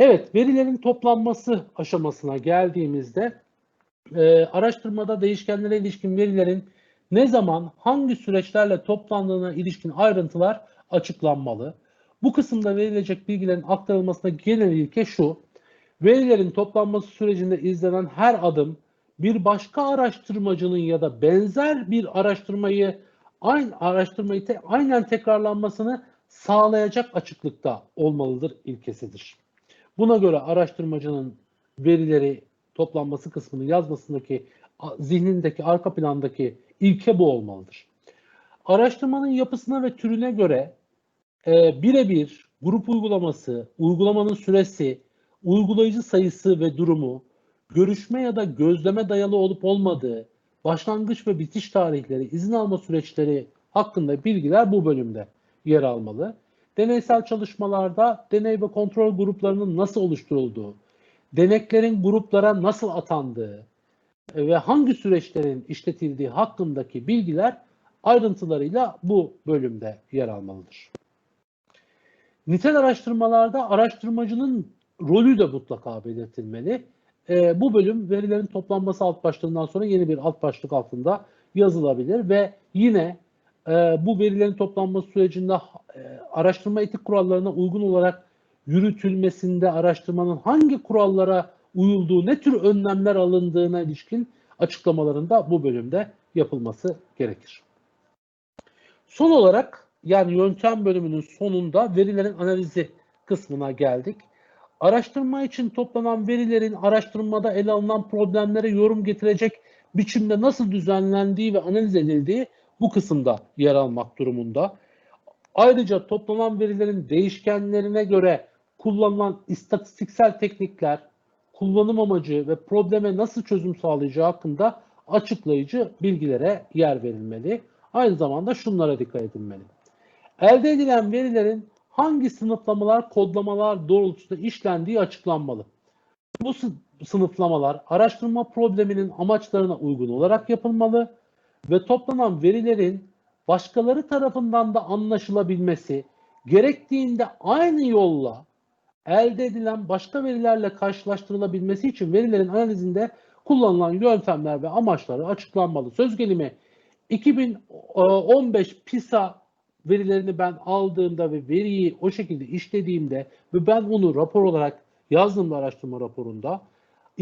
Evet, verilerin toplanması aşamasına geldiğimizde e, araştırmada değişkenlere ilişkin verilerin ne zaman, hangi süreçlerle toplandığına ilişkin ayrıntılar açıklanmalı. Bu kısımda verilecek bilgilerin aktarılmasına genel ilke şu. Verilerin toplanması sürecinde izlenen her adım bir başka araştırmacının ya da benzer bir araştırmayı aynı araştırmayı te, aynen tekrarlanmasını sağlayacak açıklıkta olmalıdır ilkesidir. Buna göre araştırmacının verileri toplanması kısmını yazmasındaki zihnindeki arka plandaki ilke bu olmalıdır. Araştırmanın yapısına ve türüne göre e, birebir grup uygulaması, uygulamanın süresi, uygulayıcı sayısı ve durumu, görüşme ya da gözleme dayalı olup olmadığı, başlangıç ve bitiş tarihleri, izin alma süreçleri hakkında bilgiler bu bölümde yer almalı. Deneysel çalışmalarda deney ve kontrol gruplarının nasıl oluşturulduğu, deneklerin gruplara nasıl atandığı ve hangi süreçlerin işletildiği hakkındaki bilgiler ayrıntılarıyla bu bölümde yer almalıdır. Nitel araştırmalarda araştırmacının rolü de mutlaka belirtilmeli. E, bu bölüm verilerin toplanması alt başlığından sonra yeni bir alt başlık altında yazılabilir ve yine e, bu verilerin toplanması sürecinde e, araştırma etik kurallarına uygun olarak yürütülmesinde araştırmanın hangi kurallara uyulduğu, ne tür önlemler alındığına ilişkin açıklamalarında bu bölümde yapılması gerekir. Son olarak yani yöntem bölümünün sonunda verilerin analizi kısmına geldik. Araştırma için toplanan verilerin araştırmada ele alınan problemlere yorum getirecek biçimde nasıl düzenlendiği ve analiz edildiği bu kısımda yer almak durumunda. Ayrıca toplanan verilerin değişkenlerine göre kullanılan istatistiksel teknikler, kullanım amacı ve probleme nasıl çözüm sağlayacağı hakkında açıklayıcı bilgilere yer verilmeli. Aynı zamanda şunlara dikkat edilmeli. Elde edilen verilerin hangi sınıflamalar, kodlamalar doğrultusunda işlendiği açıklanmalı. Bu sınıflamalar araştırma probleminin amaçlarına uygun olarak yapılmalı ve toplanan verilerin başkaları tarafından da anlaşılabilmesi, gerektiğinde aynı yolla elde edilen başka verilerle karşılaştırılabilmesi için verilerin analizinde kullanılan yöntemler ve amaçları açıklanmalı. Söz gelimi 2015 PISA verilerini ben aldığımda ve veriyi o şekilde işlediğimde ve ben onu rapor olarak yazdığımda araştırma raporunda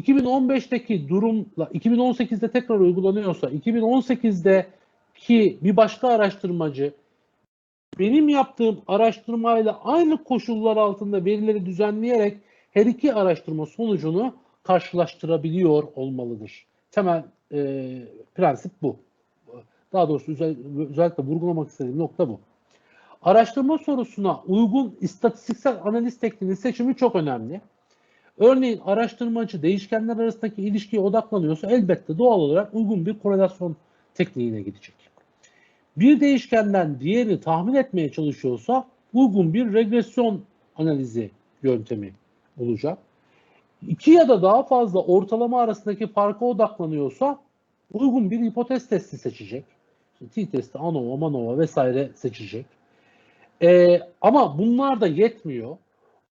2015'teki durumla 2018'de tekrar uygulanıyorsa 2018'deki bir başka araştırmacı benim yaptığım araştırmayla aynı koşullar altında verileri düzenleyerek her iki araştırma sonucunu karşılaştırabiliyor olmalıdır. Temel e, prensip bu. Daha doğrusu özellikle vurgulamak istediğim nokta bu. Araştırma sorusuna uygun istatistiksel analiz tekniğinin seçimi çok önemli. Örneğin araştırmacı değişkenler arasındaki ilişkiye odaklanıyorsa elbette doğal olarak uygun bir korelasyon tekniğine gidecek. Bir değişkenden diğerini tahmin etmeye çalışıyorsa uygun bir regresyon analizi yöntemi olacak. İki ya da daha fazla ortalama arasındaki farka odaklanıyorsa uygun bir hipotez testi seçecek. T-testi, ANOVA, MANOVA vesaire seçecek. Ee, ama bunlar da yetmiyor.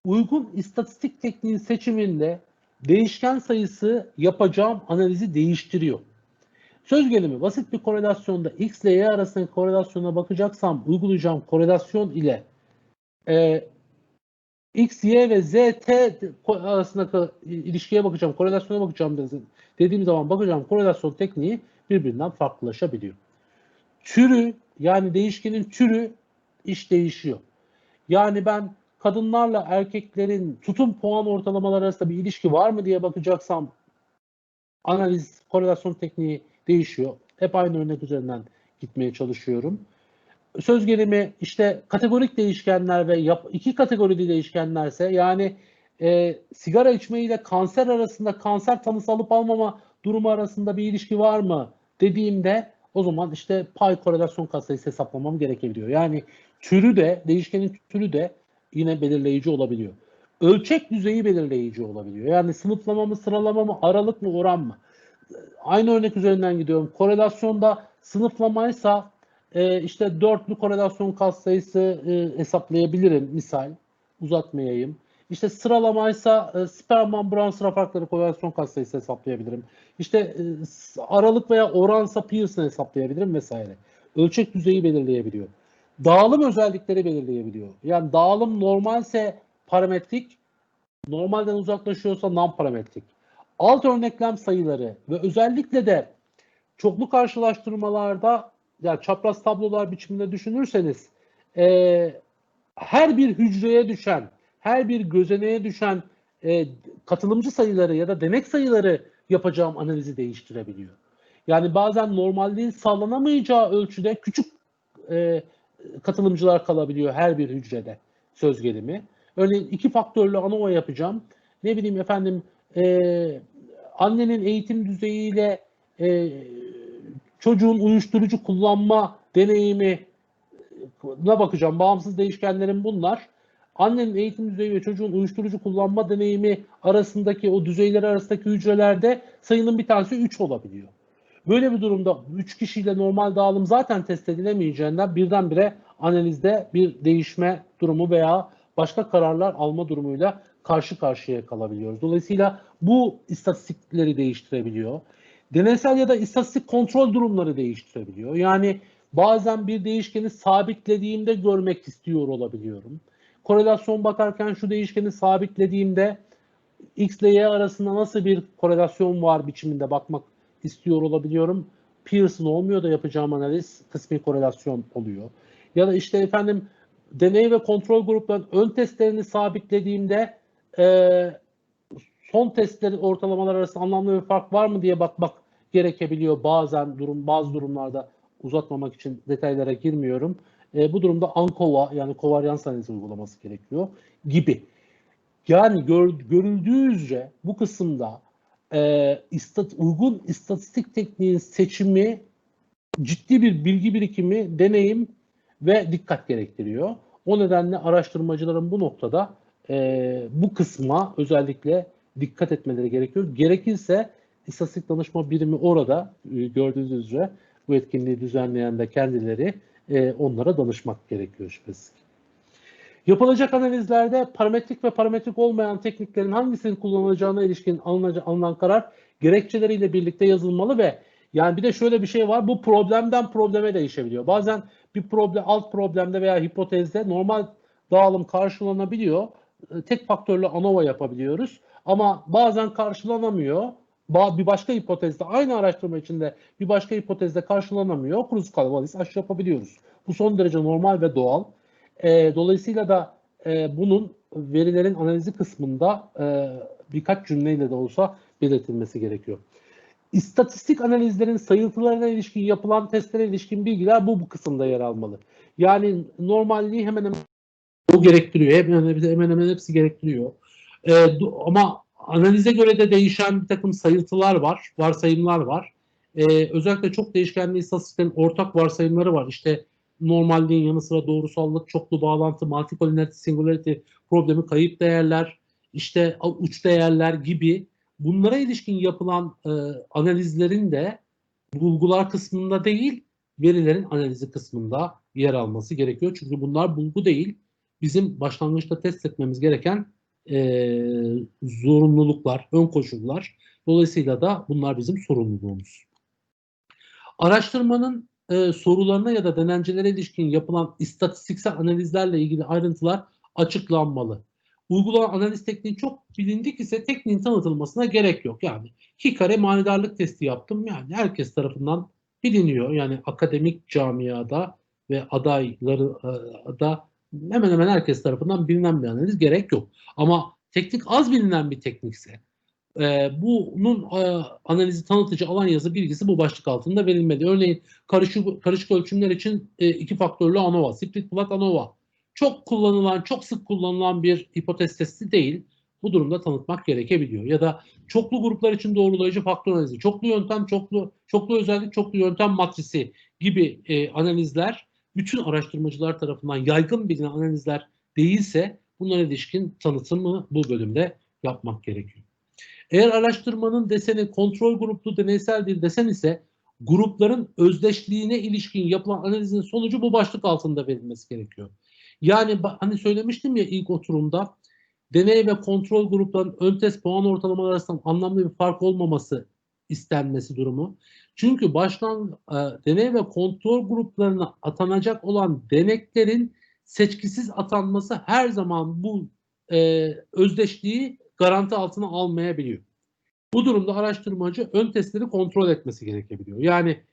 Uygun istatistik tekniğin seçiminde değişken sayısı yapacağım analizi değiştiriyor. Söz gelimi basit bir korelasyonda x ile y arasındaki korelasyona bakacaksam uygulayacağım korelasyon ile e, x, y ve z, t arasındaki ilişkiye bakacağım, korelasyona bakacağım dediğim zaman bakacağım korelasyon tekniği birbirinden farklılaşabiliyor. Türü yani değişkenin türü iş değişiyor. Yani ben kadınlarla erkeklerin tutum puan ortalamaları arasında bir ilişki var mı diye bakacaksam analiz, korelasyon tekniği değişiyor. Hep aynı örnek üzerinden gitmeye çalışıyorum. Söz gelimi işte kategorik değişkenler ve yap, iki kategorili değişkenlerse yani e, sigara içme ile kanser arasında kanser tanısı alıp almama durumu arasında bir ilişki var mı dediğimde o zaman işte pay korelasyon katsayısı hesaplamam gerekebiliyor. Yani türü de değişkenin türü de yine belirleyici olabiliyor. Ölçek düzeyi belirleyici olabiliyor. Yani sınıflama mı, sıralama mı, aralık mı, oran mı? Aynı örnek üzerinden gidiyorum. Korelasyonda sınıflamaysa e, işte dörtlü korelasyon katsayısı e, hesaplayabilirim misal. Uzatmayayım. İşte sıralamaysa e, Sperman Brown sıra farkları korelasyon katsayısı hesaplayabilirim. İşte e, aralık veya oransa Pearson hesaplayabilirim vesaire. Ölçek düzeyi belirleyebiliyor. Dağılım özellikleri belirleyebiliyor. Yani dağılım normalse parametrik, normalden uzaklaşıyorsa non parametrik. Alt örneklem sayıları ve özellikle de çoklu karşılaştırmalarda ya çapraz tablolar biçiminde düşünürseniz e, her bir hücreye düşen, her bir gözeneğe düşen e, katılımcı sayıları ya da denek sayıları yapacağım analizi değiştirebiliyor. Yani bazen normalliğin sağlanamayacağı ölçüde küçük e, katılımcılar kalabiliyor her bir hücrede söz gelimi. Örneğin iki faktörlü ANOVA yapacağım. Ne bileyim efendim e, annenin eğitim düzeyiyle e, çocuğun uyuşturucu kullanma deneyimi ne bakacağım. Bağımsız değişkenlerin bunlar. Annenin eğitim düzeyi ve çocuğun uyuşturucu kullanma deneyimi arasındaki o düzeyler arasındaki hücrelerde sayının bir tanesi 3 olabiliyor. Böyle bir durumda 3 kişiyle normal dağılım zaten test edilemeyeceğinden birdenbire analizde bir değişme durumu veya başka kararlar alma durumuyla karşı karşıya kalabiliyoruz. Dolayısıyla bu istatistikleri değiştirebiliyor. Deneysel ya da istatistik kontrol durumları değiştirebiliyor. Yani bazen bir değişkeni sabitlediğimde görmek istiyor olabiliyorum. Korelasyon bakarken şu değişkeni sabitlediğimde X ile Y arasında nasıl bir korelasyon var biçiminde bakmak istiyor olabiliyorum. Pearson olmuyor da yapacağım analiz kısmi korelasyon oluyor. Ya da işte efendim deney ve kontrol gruplarının ön testlerini sabitlediğimde e, son testlerin ortalamalar arasında anlamlı bir fark var mı diye bakmak gerekebiliyor bazen durum bazı durumlarda uzatmamak için detaylara girmiyorum. E, bu durumda ANCOVA yani kovaryans analizi uygulaması gerekiyor gibi. Yani gör, görüldüğü üzere bu kısımda e, istat, uygun istatistik tekniğin seçimi ciddi bir bilgi birikimi, deneyim ve dikkat gerektiriyor. O nedenle araştırmacıların bu noktada e, bu kısma özellikle dikkat etmeleri gerekiyor. Gerekirse istatistik danışma birimi orada e, gördüğünüz üzere bu etkinliği düzenleyen de kendileri e, onlara danışmak gerekiyor şüphesiz. Yapılacak analizlerde parametrik ve parametrik olmayan tekniklerin hangisinin kullanılacağına ilişkin alınan karar gerekçeleriyle birlikte yazılmalı ve yani bir de şöyle bir şey var bu problemden probleme değişebiliyor. Bazen bir problem alt problemde veya hipotezde normal dağılım karşılanabiliyor. E, Tek faktörlü ANOVA yapabiliyoruz ama bazen karşılanamıyor. Bir başka hipotezde aynı araştırma içinde bir başka hipotezde karşılanamıyor. Cruz Calvalis aşı yapabiliyoruz. Bu son derece normal ve doğal. E, dolayısıyla da e, bunun verilerin analizi kısmında e, birkaç cümleyle de olsa belirtilmesi gerekiyor. İstatistik analizlerin sayıltılarına ilişkin yapılan testlere ilişkin bilgiler bu, bu kısımda yer almalı. Yani normalliği hemen hemen o gerektiriyor. Hemen hemen, hemen, hepsi gerektiriyor. E, ama analize göre de değişen bir takım sayıltılar var, varsayımlar var. E, özellikle çok değişkenli istatistiklerin ortak varsayımları var. İşte normalliğin yanı sıra doğrusallık, çoklu bağlantı, multicollinearity, singularity problemi, kayıp değerler, işte uç değerler gibi bunlara ilişkin yapılan e, analizlerin de bulgular kısmında değil, verilerin analizi kısmında yer alması gerekiyor. Çünkü bunlar bulgu değil, bizim başlangıçta test etmemiz gereken e, zorunluluklar, ön koşullar. Dolayısıyla da bunlar bizim sorumluluğumuz. Araştırmanın e, sorularına ya da denencelere ilişkin yapılan istatistiksel analizlerle ilgili ayrıntılar açıklanmalı. Uygulanan analiz tekniği çok bilindik ise tekniğin tanıtılmasına gerek yok. Yani iki kare manidarlık testi yaptım. Yani herkes tarafından biliniyor. Yani akademik camiada ve adayları e, da hemen hemen herkes tarafından bilinen bir analiz gerek yok. Ama teknik az bilinen bir teknikse e, bunun e, analizi tanıtıcı alan yazı bilgisi bu başlık altında verilmeli. Örneğin karışık, karışık ölçümler için e, iki faktörlü ANOVA, split plot ANOVA çok kullanılan, çok sık kullanılan bir hipotez testi değil. Bu durumda tanıtmak gerekebiliyor. Ya da çoklu gruplar için doğrulayıcı faktör analizi, çoklu yöntem, çoklu çoklu özellik, çoklu yöntem matrisi gibi e, analizler bütün araştırmacılar tarafından yaygın bilinen analizler değilse bunlara ilişkin tanıtımı bu bölümde yapmak gerekiyor. Eğer araştırmanın deseni kontrol gruplu deneysel bir desen ise grupların özdeşliğine ilişkin yapılan analizin sonucu bu başlık altında verilmesi gerekiyor. Yani hani söylemiştim ya ilk oturumda deney ve kontrol gruplarının ön test puan ortalamaları arasında anlamlı bir fark olmaması istenmesi durumu. Çünkü baştan e, deney ve kontrol gruplarına atanacak olan deneklerin seçkisiz atanması her zaman bu e, özdeşliği garanti altına almayabiliyor. Bu durumda araştırmacı ön testleri kontrol etmesi gerekebiliyor. Yani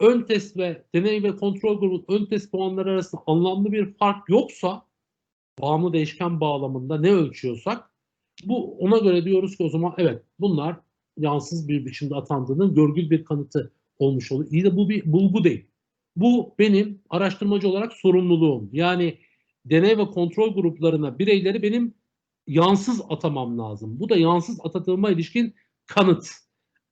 ön test ve deney ve kontrol grubunun ön test puanları arasında anlamlı bir fark yoksa bağımlı değişken bağlamında ne ölçüyorsak bu ona göre diyoruz ki o zaman evet bunlar yansız bir biçimde atandığının görgül bir kanıtı olmuş oluyor. İyi de bu bir bulgu değil. Bu benim araştırmacı olarak sorumluluğum. Yani deney ve kontrol gruplarına bireyleri benim yansız atamam lazım. Bu da yansız atadığıma ilişkin kanıt.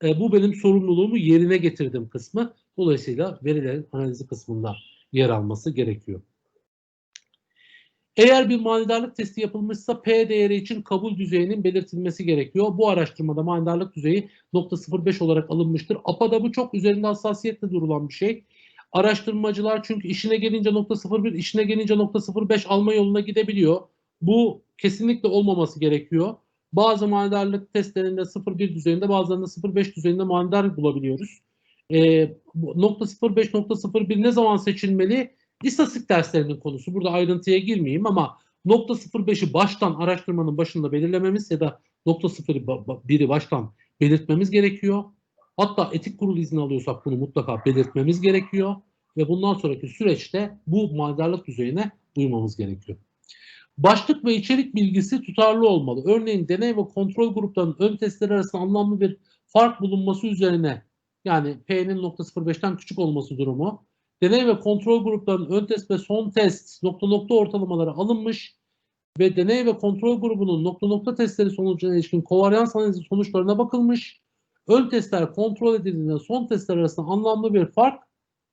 E, bu benim sorumluluğumu yerine getirdim kısmı. Dolayısıyla verilerin analizi kısmında yer alması gerekiyor. Eğer bir manidarlık testi yapılmışsa P değeri için kabul düzeyinin belirtilmesi gerekiyor. Bu araştırmada manidarlık düzeyi 0.05 olarak alınmıştır. APA'da bu çok üzerinde hassasiyetle durulan bir şey. Araştırmacılar çünkü işine gelince 0.01, işine gelince 0.05 alma yoluna gidebiliyor. Bu kesinlikle olmaması gerekiyor. Bazı manidarlık testlerinde 0.1 düzeyinde bazılarında 0.5 düzeyinde manidar bulabiliyoruz. E, 0.05, 0.01 ne zaman seçilmeli? İstatistik derslerinin konusu. Burada ayrıntıya girmeyeyim ama 0.05'i baştan araştırmanın başında belirlememiz ya da 0.01'i baştan belirtmemiz gerekiyor. Hatta etik kurul izni alıyorsak bunu mutlaka belirtmemiz gerekiyor ve bundan sonraki süreçte bu malidarlık düzeyine uymamız gerekiyor. Başlık ve içerik bilgisi tutarlı olmalı. Örneğin deney ve kontrol gruplarının ön testleri arasında anlamlı bir fark bulunması üzerine yani P'nin 0.05'ten küçük olması durumu deney ve kontrol gruplarının ön test ve son test nokta nokta ortalamaları alınmış ve deney ve kontrol grubunun nokta nokta testleri sonucuna ilişkin kovaryans analizi sonuçlarına bakılmış. Ön testler kontrol edildiğinde son testler arasında anlamlı bir fark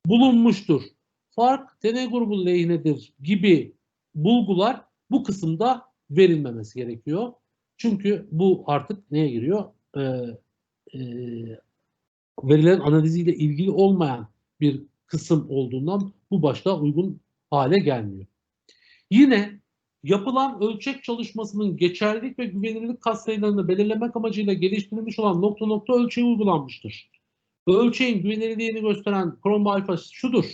bulunmuştur. Fark deney grubu lehinedir gibi bulgular bu kısımda verilmemesi gerekiyor. Çünkü bu artık neye giriyor? Ee, e, verilen analiziyle ilgili olmayan bir kısım olduğundan bu başta uygun hale gelmiyor. Yine yapılan ölçek çalışmasının geçerlilik ve güvenilirlik katsayılarını belirlemek amacıyla geliştirilmiş olan nokta nokta ölçeği uygulanmıştır. Bu ölçeğin güvenilirliğini gösteren Chrome alfa şudur.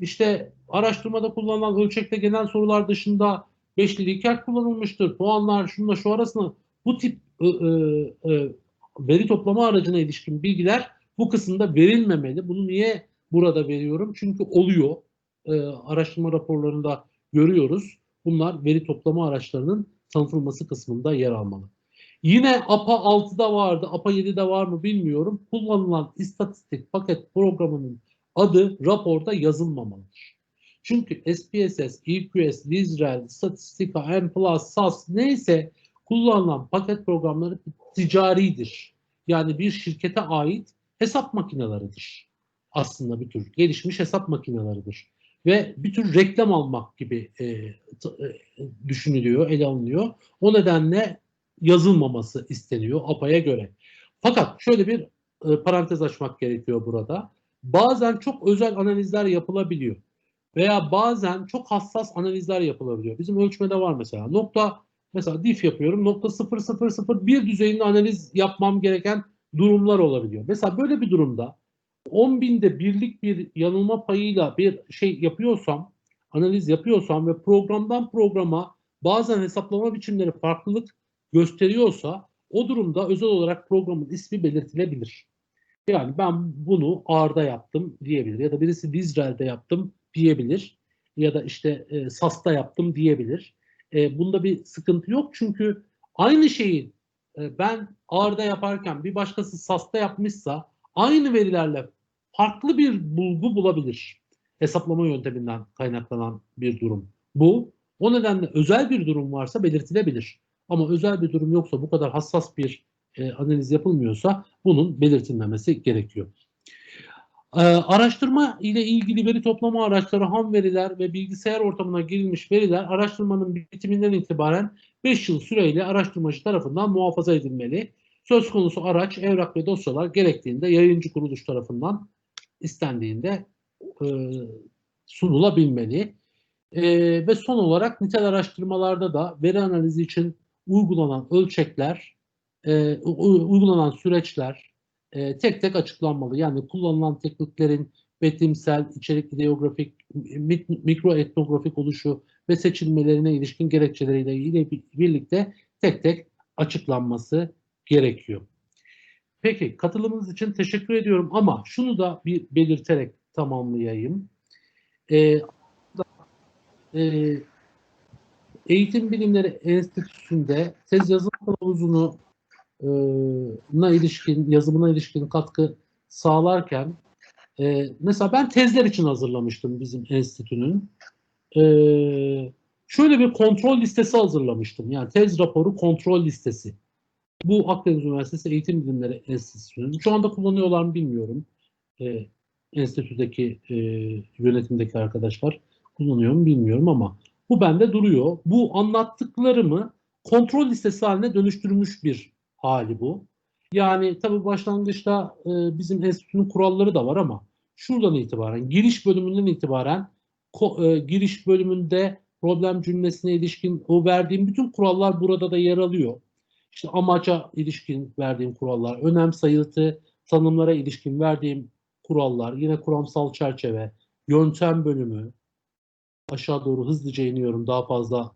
İşte araştırmada kullanılan ölçekte genel sorular dışında beşli Likert kullanılmıştır. Puanlar şunla şu arasında bu tip e, e, veri toplama aracına ilişkin bilgiler bu kısımda verilmemeli. Bunu niye burada veriyorum? Çünkü oluyor. E, araştırma raporlarında görüyoruz. Bunlar veri toplama araçlarının tanıtılması kısmında yer almalı. Yine APA 6'da vardı, APA 7'de var mı bilmiyorum. Kullanılan istatistik paket programının adı raporda yazılmamalıdır. Çünkü SPSS, EQS, Lizrel, Statistika, M+, SAS neyse kullanılan paket programları ticaridir. Yani bir şirkete ait hesap makineleridir. Aslında bir tür gelişmiş hesap makineleridir. Ve bir tür reklam almak gibi e, e, düşünülüyor, ele alınıyor. O nedenle yazılmaması isteniyor APA'ya göre. Fakat şöyle bir e, parantez açmak gerekiyor burada. Bazen çok özel analizler yapılabiliyor. Veya bazen çok hassas analizler yapılabiliyor. Bizim ölçmede var mesela. Nokta mesela dif yapıyorum. Nokta 0.001 düzeyinde analiz yapmam gereken durumlar olabiliyor. Mesela böyle bir durumda 10 binde birlik bir yanılma payıyla bir şey yapıyorsam, analiz yapıyorsam ve programdan programa bazen hesaplama biçimleri farklılık gösteriyorsa o durumda özel olarak programın ismi belirtilebilir. Yani ben bunu A'da yaptım diyebilir ya da birisi Dizrel'de yaptım diyebilir ya da işte e, SAS'ta yaptım diyebilir. E, bunda bir sıkıntı yok çünkü aynı şeyi e, ben A'da yaparken bir başkası SAS'ta yapmışsa aynı verilerle farklı bir bulgu bulabilir. Hesaplama yönteminden kaynaklanan bir durum. Bu o nedenle özel bir durum varsa belirtilebilir. Ama özel bir durum yoksa bu kadar hassas bir e, analiz yapılmıyorsa bunun belirtilmemesi gerekiyor. E, araştırma ile ilgili veri toplama araçları, ham veriler ve bilgisayar ortamına girilmiş veriler araştırmanın bitiminden itibaren 5 yıl süreyle araştırmacı tarafından muhafaza edilmeli. Söz konusu araç, evrak ve dosyalar gerektiğinde yayıncı kuruluş tarafından istendiğinde e, sunulabilmeli. E, ve son olarak nitel araştırmalarda da veri analizi için uygulanan ölçekler, e, uygulanan süreçler e, tek tek açıklanmalı. Yani kullanılan tekniklerin betimsel, içerik ideografik, mik- mikro etnografik oluşu ve seçilmelerine ilişkin gerekçeleriyle ile bir- birlikte tek tek açıklanması gerekiyor. Peki katılımınız için teşekkür ediyorum ama şunu da bir belirterek tamamlayayım. Ee, e, Eğitim Bilimleri Enstitüsü'nde tez yazım kılavuzunu na ilişkin, yazımına ilişkin katkı sağlarken e, mesela ben tezler için hazırlamıştım bizim enstitünün. E, şöyle bir kontrol listesi hazırlamıştım. Yani tez raporu kontrol listesi. Bu Akdeniz Üniversitesi Eğitim Bilimleri Enstitüsü'nün. Şu anda kullanıyorlar mı bilmiyorum. E, enstitüdeki e, yönetimdeki arkadaşlar kullanıyor mu bilmiyorum ama bu bende duruyor. Bu anlattıklarımı kontrol listesi haline dönüştürmüş bir hali bu. Yani tabii başlangıçta e, bizim enstitünün kuralları da var ama şuradan itibaren, giriş bölümünden itibaren ko- e, giriş bölümünde problem cümlesine ilişkin o verdiğim bütün kurallar burada da yer alıyor. İşte amaca ilişkin verdiğim kurallar, önem sayıtı, tanımlara ilişkin verdiğim kurallar, yine kuramsal çerçeve, yöntem bölümü, aşağı doğru hızlıca iniyorum daha fazla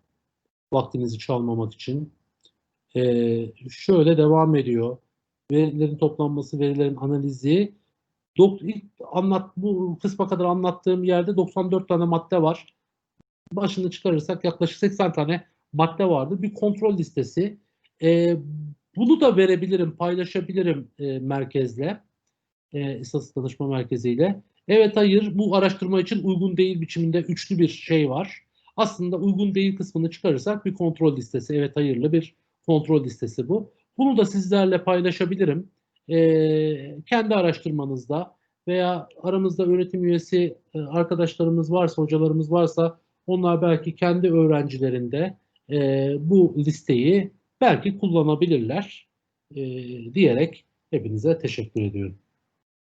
vaktinizi çalmamak için. Ee, şöyle devam ediyor. Verilerin toplanması, verilerin analizi. Dok ilk anlat bu kısma kadar anlattığım yerde 94 tane madde var. Başını çıkarırsak yaklaşık 80 tane madde vardı. Bir kontrol listesi. Ee, bunu da verebilirim, paylaşabilirim e, merkezle, e, İstatistik Danışma Merkezi'yle. Evet hayır bu araştırma için uygun değil biçiminde üçlü bir şey var. Aslında uygun değil kısmını çıkarırsak bir kontrol listesi. Evet hayırlı bir kontrol listesi bu. Bunu da sizlerle paylaşabilirim. Ee, kendi araştırmanızda veya aramızda öğretim üyesi e, arkadaşlarımız varsa, hocalarımız varsa onlar belki kendi öğrencilerinde e, bu listeyi belki kullanabilirler e, diyerek hepinize teşekkür ediyorum.